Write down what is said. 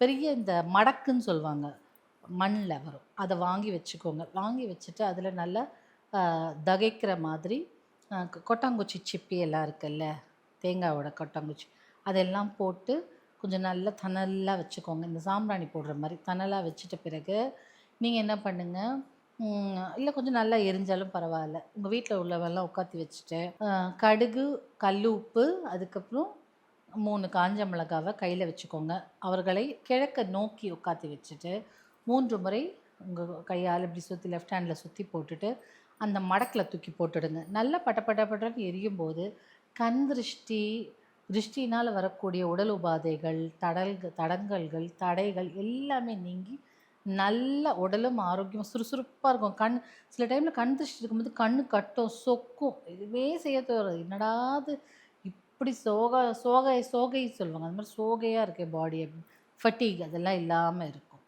பெரிய இந்த மடக்குன்னு சொல்லுவாங்க. மண்ணில் வரும். அதை வாங்கி வச்சுக்கோங்க. வாங்கி வச்சுட்டு அதில் நல்லா தகைக்கிற மாதிரி கொட்டாங்குச்சி சிப்பி எல்லாம் இருக்குல்ல? தேங்காயோட கொட்டாங்குச்சி. அதெல்லாம் போட்டு கொஞ்சம் நல்லா தணலாக வச்சுக்கோங்க. இந்த சாம்பிராணி போடுற மாதிரி தணலாக வச்சுட்ட பிறகு நீங்கள் என்ன பண்ணுங்கள் இல்லை கொஞ்சம் நல்லா எரிஞ்சாலும் பரவாயில்ல. உங்கள் வீட்டில் உள்ளவெல்லாம் உட்காத்தி வச்சுட்டு கடுகு கல் உப்பு அதுக்கப்புறம் மூணு காஞ்ச மிளகாவை கையில் வச்சுக்கோங்க. அவர்களை கிழக்க நோக்கி உட்காத்தி வச்சுட்டு மூன்று முறை உங்கள் கையால் இப்படி சுற்றி லெஃப்ட் ஹேண்டில் சுற்றி போட்டுட்டு அந்த மடக்கில் தூக்கி போட்டுடுங்க. நல்லா பட்ட பட்ட பட்டன்னு எரியும் போது கண் திருஷ்டி திருஷ்டினால் வரக்கூடிய உடல் உபாதைகள் தடல்கள் தடங்கல்கள் தடைகள் எல்லாமே நீங்கி நல்ல உடலும் ஆரோக்கியம் சுறுசுறுப்பாக இருக்கும். கண் சில டைமில் கண் திருஷ்டி இருக்கும்போது கண் கட்டும் சொக்கும். இதுவே செய்ய தோறது. என்னடாது அப்படி சோக சோகை சோகை சொல்லுவாங்க. அது மாதிரி சோகையாக இருக்கே பாடி ஃபட்டிக் அதெல்லாம் இல்லாமல் இருக்கும்